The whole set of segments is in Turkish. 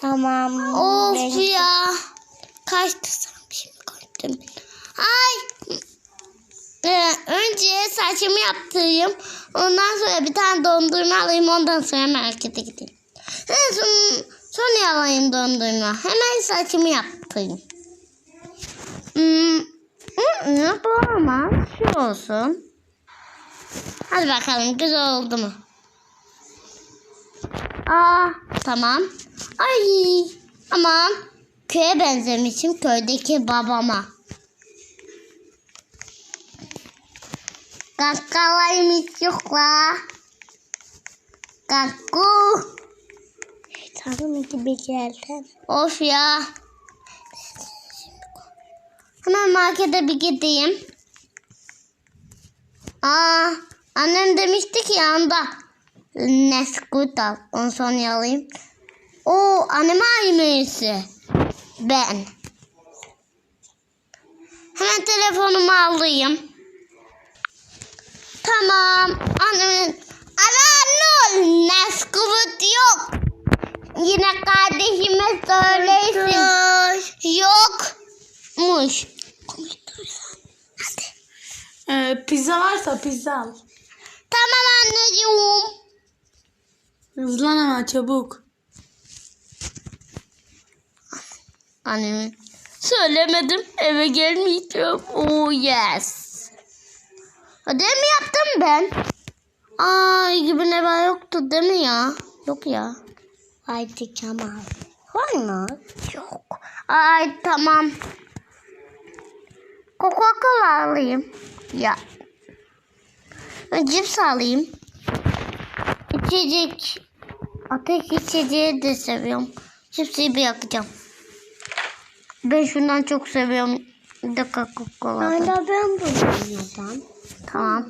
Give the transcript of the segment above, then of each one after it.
Tamam. Of ben- ya. Kaçtı şimdi kaçtım. Ay. Ee, önce saçımı yaptırayım. Ondan sonra bir tane dondurma alayım. Ondan sonra markete gideyim. En son, sonra alayım dondurma. Hemen saçımı yaptırayım. Hmm, bu olmaz. Şu olsun. Hadi bakalım güzel oldu mu? Aa tamam. Ay aman köye benzemişim köydeki babama. Kakalaymış yok la. Kaku. Tanrım gibi geldin. Of ya. Hemen markete bir gideyim. Aa, annem demişti ki yanında Nesquik al. Onu sonra alayım. O anneme aynısı. Ben. Hemen telefonumu alayım. Tamam. Annemin Ala ne Nesquik yok. Yine kardeşime söylesin. Yokmuş. Ee, pizza varsa pizza al. Tamam anneciğim. Hızlan ama çabuk. Anneme söylemedim. Eve gelmeyeceğim. Oh yes. Ödev mi yaptım ben? Ay gibi ne var yoktu değil mi ya? Yok ya. Haydi Kemal. Var mı? Yok. Ay tamam. Coca-Cola alayım. Ya. Ben cips alayım. İçecek. Ateş içeceği de seviyorum. Cipsi bir yakacağım. Ben şundan çok seviyorum. Bir de Coca-Cola. Hala ben buldum Tamam.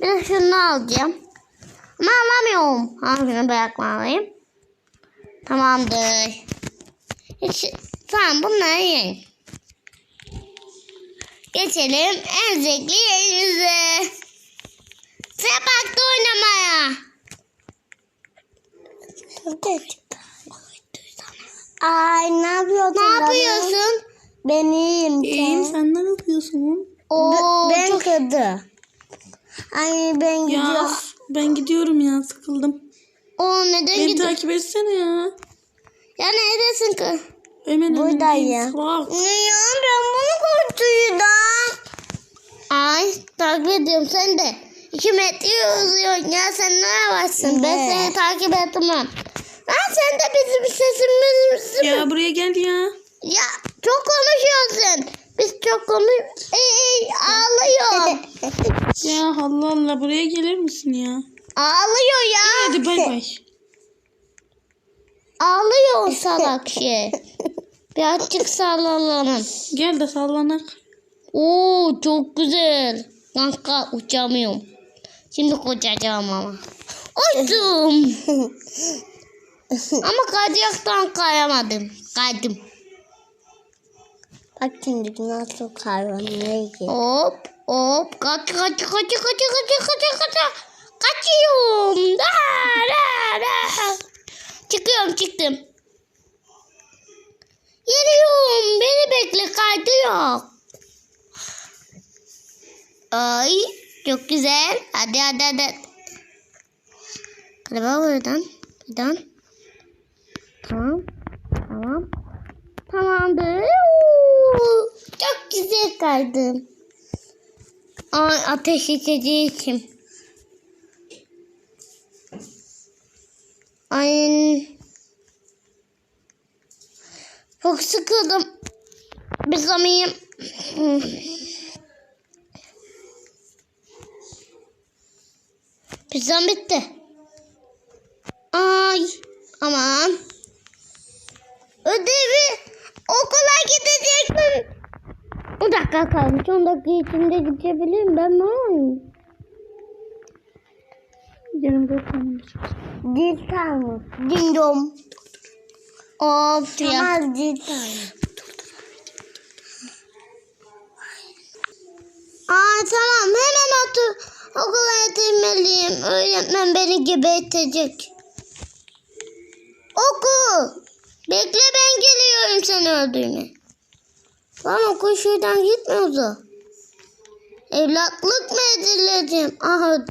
Bir de şunu alacağım. Ama alamıyorum. Hangisini bırakmalıyım? Tamamdır. Hiç, tamam bunları yiyin. Geçelim en zevkli yerimize. Sıra parkta oynamaya. Ay ne yapıyorsun? Ne yapıyorsun? Ben iyiyim. İyiyim sen? ne yapıyorsun? Oo, ben çok... kırdı. Ay ben Ya gidiyorum. ben gidiyorum ya sıkıldım. Oo, neden Beni gidiyorsun? takip etsene ya. Ya neredesin kız? Hemen Buradayım. Bak. Ne ya ben bunu kurtuydum. Ay takip ediyorum sen de. İki metre yazıyorsun ya sen ne yavaşsın ben seni takip etmem. Lan sen de bizim sesimiz Ya buraya gel ya. Ya çok konuşuyorsun. Biz çok konuş... Ey, ağlıyor. Ya Allah Allah buraya gelir misin ya? ağlıyor ya. Hadi bay bay. Ağlıyor o salak şey. Birazcık sallanalım. Gel de sallanak. Oo çok güzel. Kanka uçamıyorum. Şimdi kocacağım ama. Uçtum. ama kayacaktan kayamadım. Kaydım. Bak şimdi nasıl kaybolmaya gidiyor. Hop hop kaç kaç kaç kaç kaç kaç kaç kaçıyorum. Da, da, da. Çıkıyorum çıktım. Geliyorum. Beni bekle kaydı yok. Ay çok güzel. Hadi hadi hadi. Bak buradan. Buradan. Tamam. Tamam. Tamamdır. Çok güzel kaydım. Ay ateş içeceği. Ay. Çok sıkıldım. Bir zamayım. Pizzam bitti. Ay aman. Ödevi okula gidecektim. 10 dakika kalmış. 10 dakika içinde gidebilirim ben ne olayım? Canım bir tanem. Dil kalmış. Dindom. Of ya. Kemal dil kalmış. Aa tamam hemen otur. Okula yetişmeliyim. Öğretmen beni gebertecek. Okul. Bekle ben geliyorum seni öldürme. Lan okul şuradan gitmiyordu. Evlatlık mı edileceğim? Aha.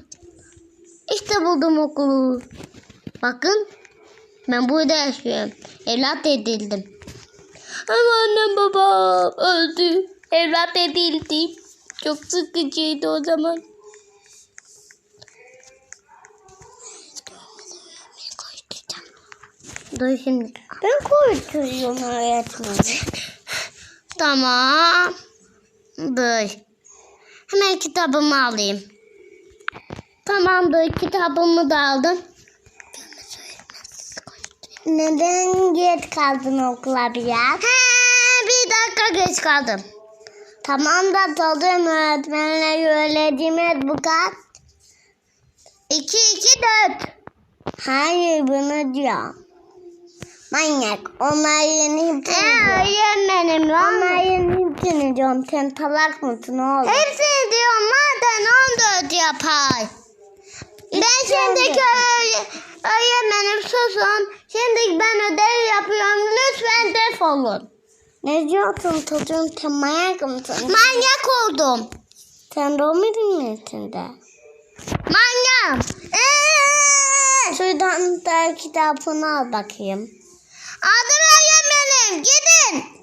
İşte buldum okulu. Bakın. Ben burada yaşıyorum. Evlat edildim. Ama annem babam öldü. Evlat edildim. Çok sıkıcıydı o zaman. Dur şimdi. Ben korkuyorum öğretmenim. Tamam. Dur. Hemen kitabımı alayım. Tamamdır. Kitabımı da aldım. Neden geç kaldın okula biraz? He, bir dakika geç kaldım. Tamam da tadın öğretmenle söylediğimiz bu kaç? 2 2 4. Hayır bunu diyor. Manyak. Onların He, hepsini diyor. öğretmenim lan. Onların hepsini diyorum. Sen talak mısın oğlum? Hepsini diyorum madem 14 yapar. Ben şimdiki öğre- öğretmenim susun. Şimdi ben ödev yapıyorum. Lütfen defolun. Ne diyorsun çocuğum? Sen manyak mısın? Manyak oldum. Sen doğmadın mı içinde? Manyak. Ee! Şuradan da kitabını al bakayım. Adım öğretmenim. Gidin.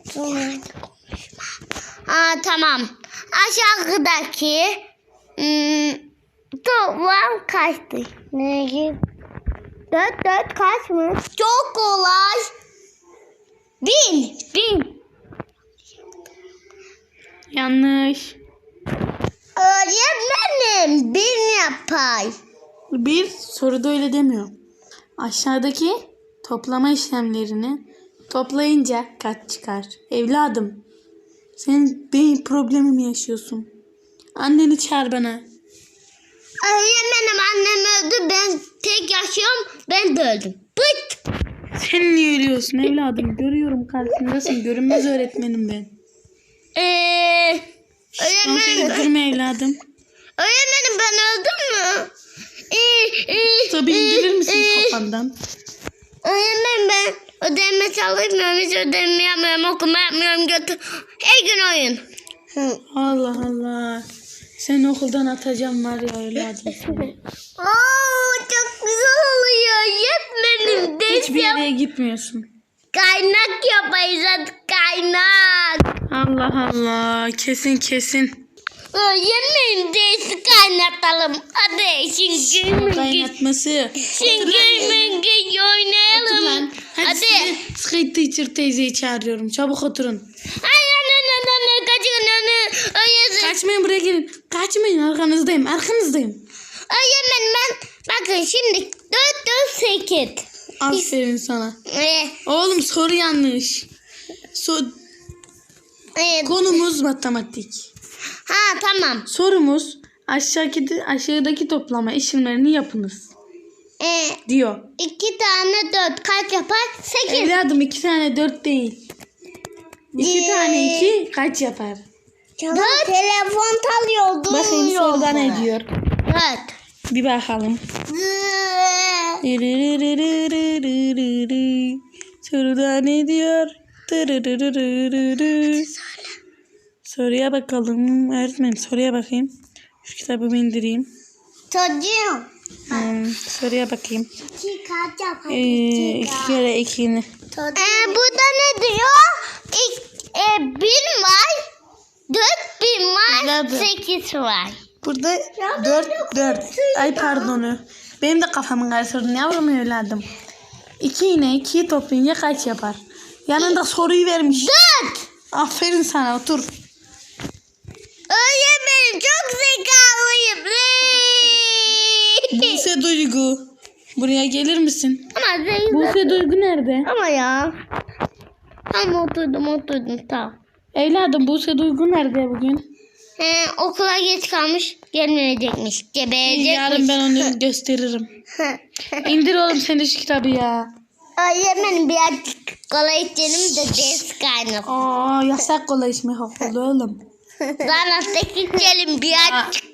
Aa, tamam. Aşağıdaki hmm, toplam kaçtı? ne gibi? Dört dört kaçmış? Çok kolay. Bin. Bin. Yanlış. Öğretmenim bin yapay. Bir soruda öyle demiyor. Aşağıdaki toplama işlemlerini toplayınca kaç çıkar? Evladım. Senin beyin problemi mi yaşıyorsun? Anneni çağır bana. Öğretmenim annem öldü. Ben tek yaşıyorum. Ben de öldüm. Pıt. Sen niye ölüyorsun evladım? Görüyorum karşındasın. Görünmez öğretmenim ben. Ee, seni öğretmenim, durma evladım. öğretmenim ben öldüm mü? Tabii indirir misin kafandan? Öğretmenim ben ödevime çalışmıyorum. Hiç ödevimi yapmıyorum. Okuma yapmıyorum. Götür. Her gün oyun. Hı. Allah Allah. Seni okuldan atacağım var ya evladım. Oo, çok güzel oluyor. Hiçbir ders yap. yere gitmiyorsun. Kaynak yapayız hadi kaynak. Allah Allah. Kesin kesin. Öğretmenim dersi kaynatalım. Hadi şıngır mıngır. Kaynatması. Şıngır mıngır Otur oynayalım. lan. Hadi, Hadi. Sky Teacher teyzeyi çağırıyorum. Çabuk oturun. Ay anne anne anne kaçın anne. Öğretmenim. Kaçmayın buraya gelin. Kaçmayın arkanızdayım. Arkanızdayım. Öğretmenim ben bakın şimdi 4 4 8. Aferin sana. Ee, Oğlum soru yanlış. So e, konumuz matematik. ha tamam. Sorumuz aşağıdaki, aşağıdaki toplama işlemlerini yapınız Ee, diyor. iki tane dört kaç yapar? Sekiz. Evladım iki tane dört değil. İki Ee, tane iki kaç yapar? Canım telefon çalıyordu. Bakayım soruda ne diyor. Dört. Bir bakalım. Soruda ne diyor? Soruya bakalım. Öğretmenim soruya bakayım. Şu kitabımı indireyim. Çocuğum. Hmm, soruya bakayım. İki kaç? Ee, iki kere ikini. Ee, burada ne diyor? İk, e, bin var. Dört bin var. Evladım. Sekiz var. Burada dört dört. Ay pardonu. Benim de kafamın karıştırdın yavrum evladım. İki yine ikiyi toplayınca kaç yapar? Yanında soruyu vermiş. Dört. Aferin sana otur. Öğretmenim çok zekalıyım. Buse Duygu. Buraya gelir misin? Ama zeytin. Buse Duygu nerede? Ama ya. Tam oturdum oturdum tamam. Evladım Buse Duygu nerede bugün? He, okula geç kalmış gelmeyecekmiş. Geberecekmiş. Yarın ben onu gösteririm. İndir oğlum sen şu kitabı ya. Öğretmenim biraz kola içelim de ders kaynak. Aa yasak kola içmek okulda oğlum. Bana sekiz gelin birazcık.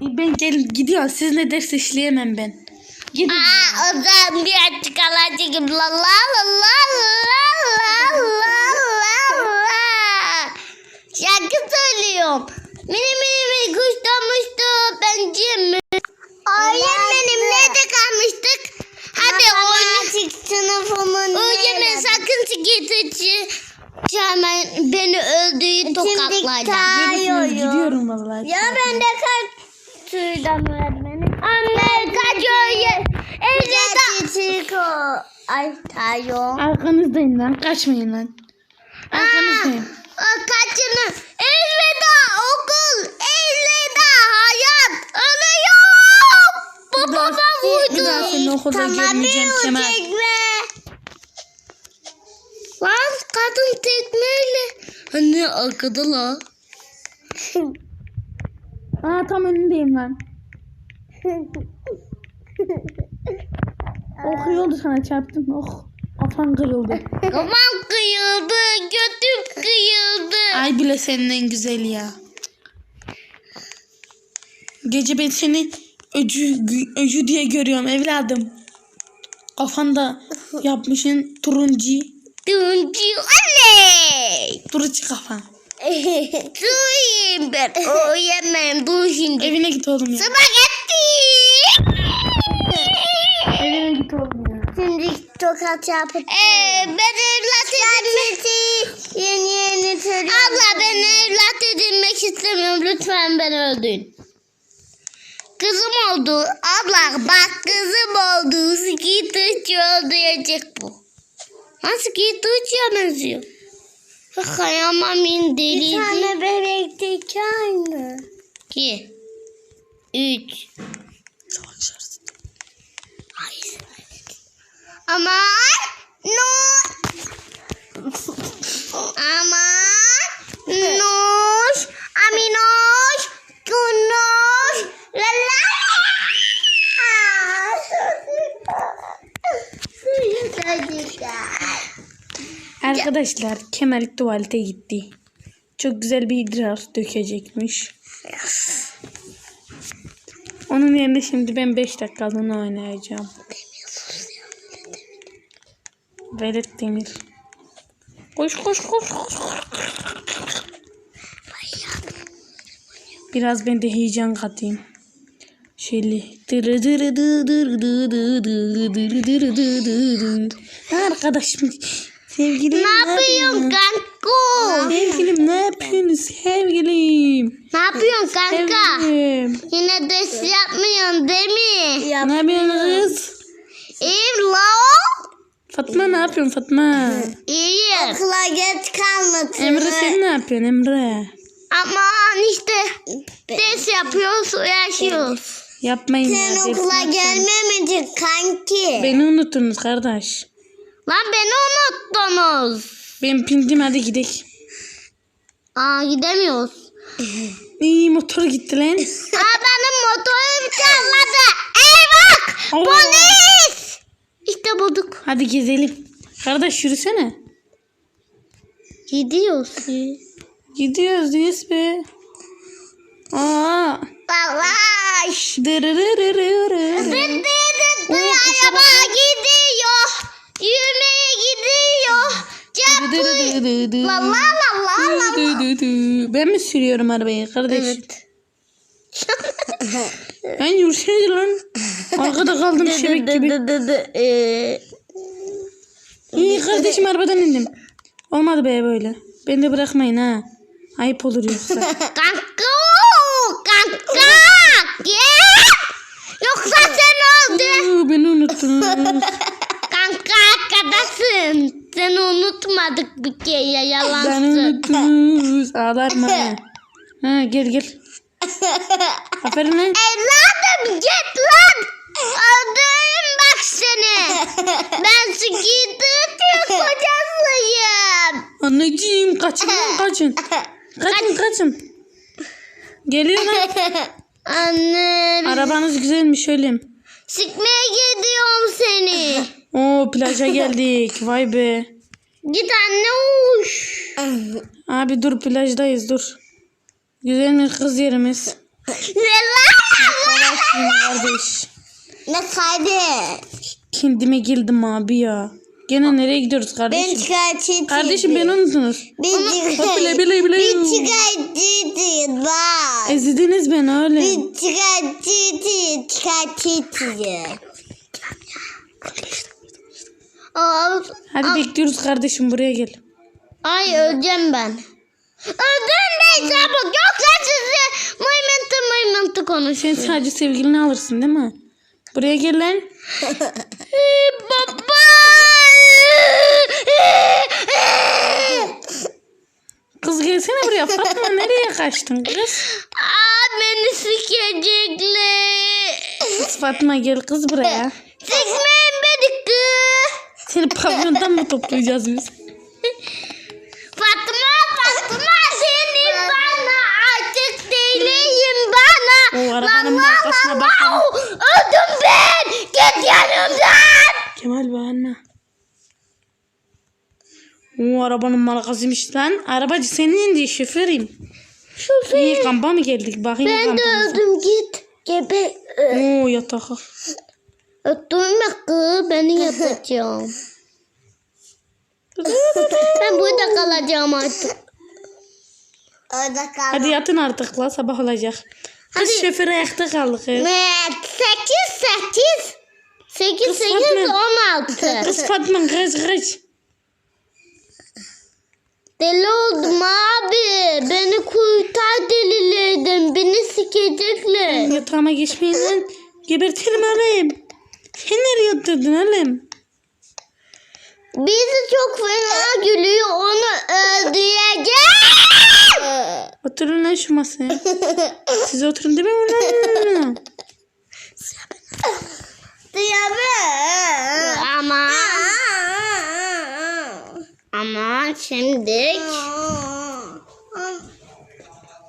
Ben gelin gidiyorum. Siz ne ders işleyemem ben. Gidin. Aa, o zaman birazcık alacağım. La la la la la la la la la. Şarkı söylüyorum. Mini mini mini kuş donmuştu. Bence mi? Öğretmenim nerede kalmıştık? Hadi oyun. Matematik sınıfımın. Öğretmen sakın sigirtici. Hemen beni öldüğü tokatlayacak. Görürsünüz gidiyorum vallahi. Ya ben de kaç suydan öğretmenim. Anne kaç öyle. Evde Çiko. Ay tayo. Arkanızdayım lan kaçmayın lan. Arkanızdayım. Kaçını. Elveda okul. Elveda hayat. Ölüyor. Babama Bir vurdu. daha seni okulda görmeyeceğim Kemal. Lan kadın tekmeyle. Anne arkada la. Aa tam önündeyim lan. Oh iyi oldu sana çarptım. Oh. Kafan kırıldı. Kafam kıyıldı. Götüm kıyıldı. Ay bile senin en güzeli ya. Gece ben seni öcü, öcü diye görüyorum evladım. Kafanda yapmışın turuncu, Turuncu oley. turuncu kafa. Duyayım ben. O yemem. Dur şimdi. Evine git oğlum ya. Spagetti. Evine git oğlum ya. Şimdi tokat yapıp Ee, ben evlat edinmek... yeni yeni söylüyorum. Abla ben evlat edinmek istemiyorum. Lütfen beni öldürün. Kızım oldu. Abla bak kızım oldu. Skitterçı öldürecek bu. Nasıl Skitterçı'ya benziyor? Kayamam Bir deliydi. tane bebekteki aynı. İki. Üç. Aman. No. Aman. Noş. Aminoş. Kunoş. La la. Arkadaşlar Kemal tuvalete gitti. Çok güzel bir idrar dökecekmiş. Onun yerine şimdi ben 5 dakikalığına oynayacağım. Velet Demir. Koş koş koş. Biraz ben de heyecan katayım. Dı. Arkadaşım. Sevgilim Ne yapıyorsun kanka? Sevgilim ne yapıyorsun sevgilim? Ne yapıyorsun kanka? Sevgilim. Yine ders yapmıyorsun değil mi? Ne yapıyorsun kız? İyiyim la Fatma ne yapıyorsun Fatma? İyiyim. Okula geç kalmadın. Emre sen ne yapıyorsun Emre? Aman işte ders yapıyoruz, yaşıyoruz. Yapmayın Sen ya. okula gelmemedin kanki. Beni unuttunuz kardeş. Lan beni unuttunuz. Ben pindim hadi gidelim. Aa gidemiyoruz. İyi motor gitti lan. Aa benim motorum çalmadı. Eyvah! Allah. Polis! İşte bulduk. Hadi gezelim. Kardeş yürüsene. Gidiyoruz. Gidiyoruz diyoruz be. Aa. Dalaş. Dırırırırırı. Dıt dıt dıt araba gidiyor. Yürümeye gidiyor. Dırırırırı. La la la la la. Ben mi sürüyorum arabayı kardeş? Evet. Ben yürüsene lan. Arkada kaldım şebek gibi. Ee, İyi kardeşim arabadan indim. Olmadı be böyle. Beni de bırakmayın ha. Ayıp olur yoksa. Kanka. Kanka. Yoksa sen öldün. Beni unuttunuz. Kanka arkadaşsın. Seni unutmadık bir kere Beni yalansın. unuttunuz. Ağlarma. Ha gel gel. Aferin lan. Evladım git lan. Öldürürüm bak seni. Ben sıkıntı kocasıyım. Anneciğim kaçın lan kaçın. Kaçın kaçın. Geliyor lan. Anne Arabanız güzelmiş öyle. sıkmaya gidiyorum seni. Oo plaja geldik. Vay be. Git anne uş. Abi dur plajdayız dur. Güzel bir kız yerimiz. Ne lan? Kardeş. Ne kaydı? Kendime geldim abi ya. Gene nereye gidiyoruz Ben kardeşim? çıkartıydım. Kardeşim beni unuttunuz. Ben Bile bile bile. Ben çıkartıydım bak. Ezidiniz beni öyle. Ben. Çıkartıydım. Aa, Hadi bekliyoruz kardeşim buraya gel. ay öleceğim ben. Öldüm ben çabuk. Yoksa sizi mıymıntı mıymıntı konuş. Sen sadece sevgilini alırsın değil mi? Buraya gel lan. Baba. Kız gelsene buraya. Fatma nereye kaçtın kız? Aa, beni sikecekler. Kız Fatma gel kız buraya. Sikmeyin beni kız. Seni pavyondan mı toplayacağız biz? Fatma Fatma senin bana artık değilim bana. O arabanın markasına bakalım. Öldüm ben. Git yanımdan. Kemal bağırma. O arabanın markasıymış lan. Arabacı senin diye şoförüm. Şoför. İyi kampa mı geldik? Bakayım Ben de öldüm git. Gebe. Oo yatak. Öttürme kız beni yatacağım. ben burada kalacağım artık. Orada kal. Hadi yatın artık la sabah olacak. Kız Hadi. şoför ayakta kaldı kız. Evet, sekiz sekiz. Sekiz Kız sekiz Fatma. on altı. Kız Fatma kaç kaç. Deli oldum abi. Beni kurtar delilerden. Beni sikecekler. Yatağıma geçmeyin. Gebertirim oğlum. Sen nereye oturdun oğlum? Bizi çok fena gülüyor. Onu öldüreceğim. Oturun lan şu masaya. Siz oturun değil mi lan? Ama ama şimdi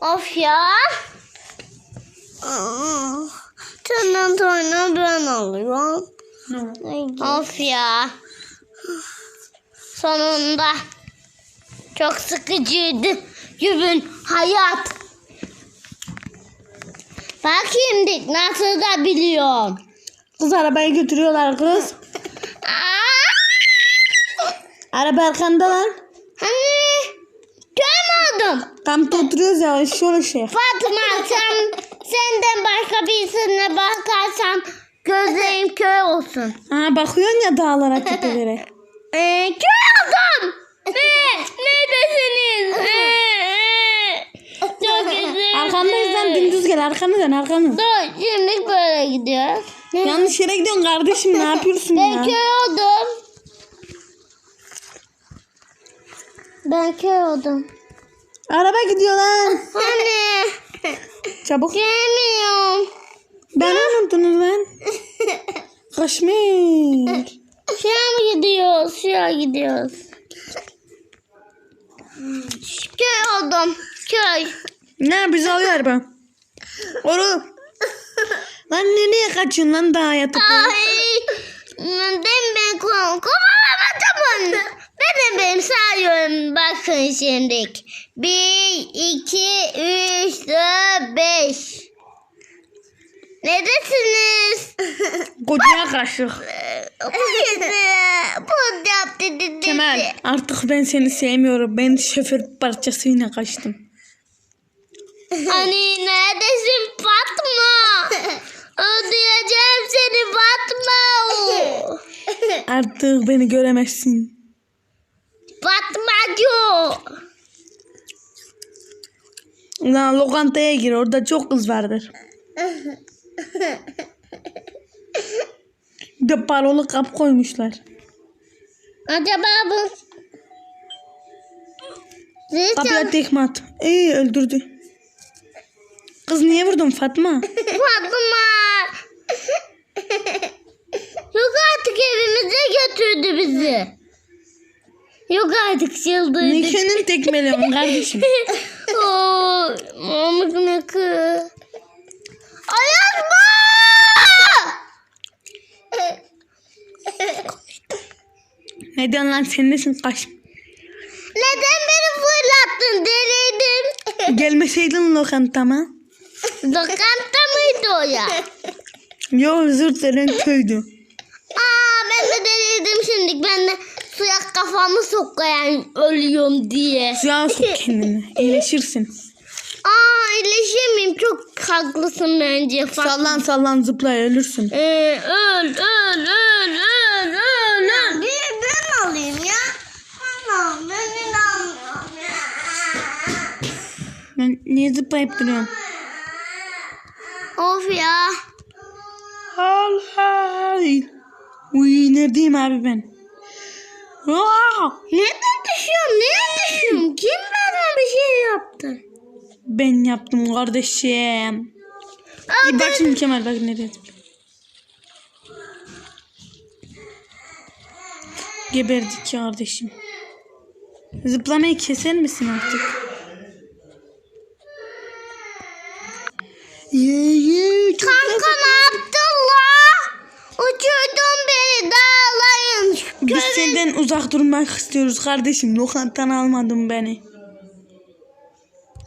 of ya. Senin toyunu ben alıyorum. Of ya. Sonunda. Çok sıkıcıydı. Gün hayat. Bak şimdi nasıl da biliyorum. Kız arabayı götürüyorlar kız. Araba arkanda lan. Hani görmedim. Kampta oturuyoruz ya şöyle şey. Fatma sen senden başka birisine bakarsan gözlerim kör olsun. Ha bakıyorsun ya dağlara tepelere. Ee, kör oldum. Ne? Neredesiniz? Ee, Çok üzüldüm. Arkamdayız lan dümdüz gel arkanı dön arkanı. Dur şimdi böyle gidiyor. Yanlış yere gidiyorsun kardeşim ne yapıyorsun Ben ya? kör oldum. Ben kör oldum. Araba gidiyor lan. Hani Çabuk. gelmiyorum. Ben unuttunuz lan. Kaşmir. Şuraya mı gidiyoruz? Şuraya gidiyoruz. Köy oldum. Köy. Ne bizi alıyor araba. Oru. Lan nereye kaçıyorsun lan dağa yatıp? Ay. Ben ben kovalamadım. Ben de ben sayıyorum. Bakın şimdi. Bir, iki, üç, dört, beş. Neredesiniz? Bu yedi. Bu yaptı dedi. Kemal artık ben seni sevmiyorum. Ben şoför parçasıyla kaçtım. Hani neredesin Fatma? Öldüreceğim seni Fatma. Artık beni göremezsin. Fatma yok. Lan lokantaya gir orada çok kız vardır. Bir de parolu kap koymuşlar. Acaba bu... Kapıya tekme at. İyi öldürdü. Kız niye vurdun Fatma? Fatma. Yok artık evimize götürdü bizi. Yok artık çıldırdık. Nikenin tekmeliyorsun kardeşim. Mamık ne kız? Ayazma! ne diyorsun lan sen nesin kaç? Neden beni fırlattın? Deliydim. Gelmeseydin lokantama. Lokanta mıydı o ya? Yo özür dilerim köydü. çok yani ölüyorum diye. Silahı sok kendine. İyileşirsin. Aa iyileşemeyim. Çok haklısın bence. Farklı. Sallan sallan zıpla ölürsün. Ee, öl öl öl öl öl öl. Bir ben alayım ya. Tamam beni Ben niye zıplayıp duruyorum? Of ya. Al hay. Uy ne abi ben. Aa, Nereden düşüyorum? Nereye düşüyorum? Kim bana bir şey yaptı? ben yaptım kardeşim. Aa, İyi bak şimdi Kemal bak nereye zıplıyor. Geberdik kardeşim. Zıplamayı keser misin artık? Ye ye çok Kanka ne dağlayın. Biz senden uzak durmak istiyoruz kardeşim. Lokantan almadın beni.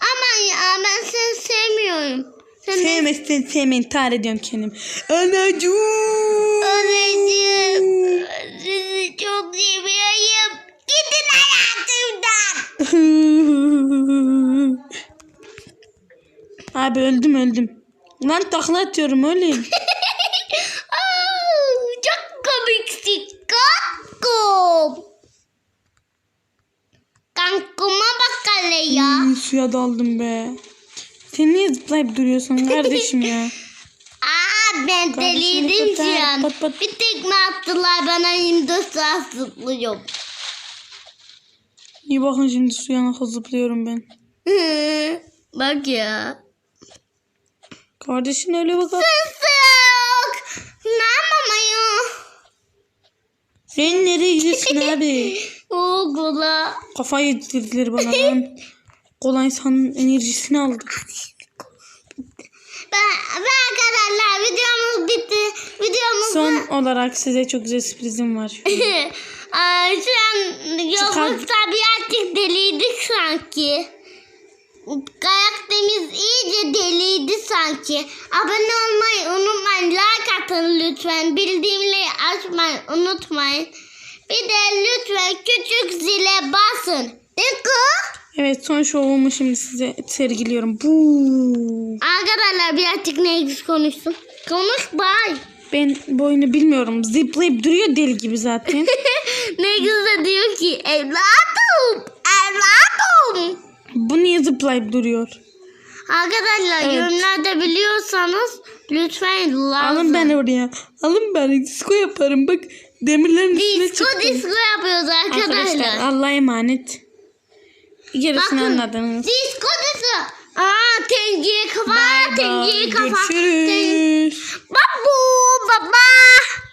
Aman ya ben seni sevmiyorum. Sen sevmeyin. Tar ediyorum kendim. Anacığım. Anneciğim. Sizi çok seviyorum. Gidin hayatımdan. Abi öldüm öldüm. Lan takla atıyorum öyleyim. Aa, çok komiksin kankum. Kankuma bak hele ya. Hmm, suya daldım be. Sen niye zıplayıp duruyorsun kardeşim ya? Aa ben deliydim şu an. pat pat. Bir tekme attılar bana 24 saat zıplıyorum. İyi bakın şimdi suya nasıl zıplıyorum ben. Bak ya. Kardeşin öyle bak. Sık. Ne yapamıyor? Sen nereye gidiyorsun abi? Okula. Kafayı yedirdiler bana lan. Kolay insanın enerjisini aldı. Ben, ben arkadaşlar videomuz bitti. Videomuz Son olarak size çok güzel sürprizim var. Aa, şu an yolumuzda birazcık deliydik sanki. Karakterimiz iyice deliydi sanki. Abone olmayı unutmayın. Like atın lütfen. Bildirimleri açmayı unutmayın. Bir de lütfen küçük zile basın. Mi? Evet son şovumu şimdi size sergiliyorum. Bu. Arkadaşlar birazcık ne eksik konuşsun. Konuş bay. Ben bu oyunu bilmiyorum. Zıplayıp duruyor deli gibi zaten. ne güzel diyor ki evladım. Evladım. Bu niye zıplayıp duruyor? Arkadaşlar evet. yorumlarda biliyorsanız lütfen lazım. Alın beni oraya. Alın beni. Disko yaparım. Bak demirlerin disko, üstüne çıktım. Disko disko yapıyoruz arkadaşlar. Arkadaşlar Allah'a emanet. Gerisini Bakın, anladınız. Disko disko. Aa tengiye kafa. Tengiye kafa. Görüşürüz. Babu baba.